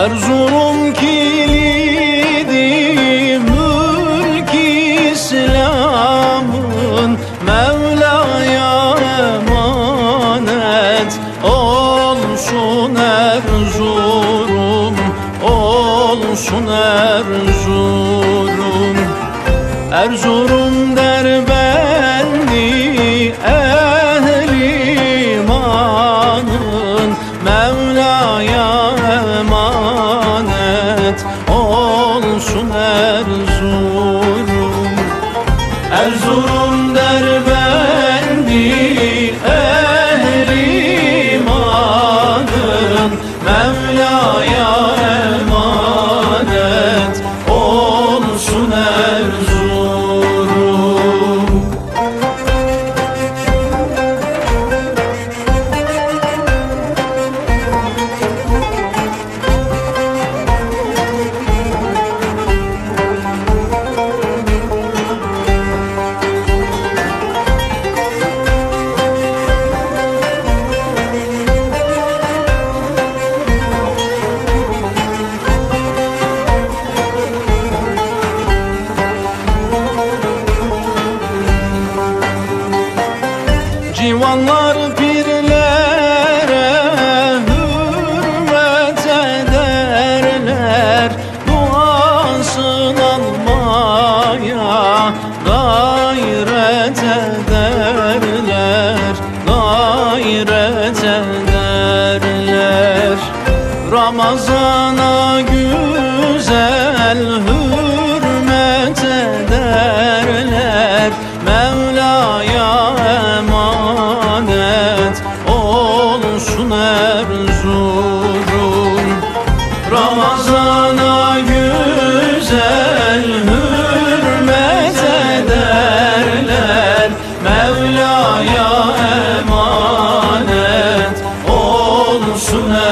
Erzurum kilidi mülk İslam'ın Mevla'ya emanet olsun Erzurum olsun Erzurum. Erzurum Erzurum insanlar birlere hürmet ederler. Duasın almaya gayret ederler Gayret ederler. Ramazana güzel Ramazan.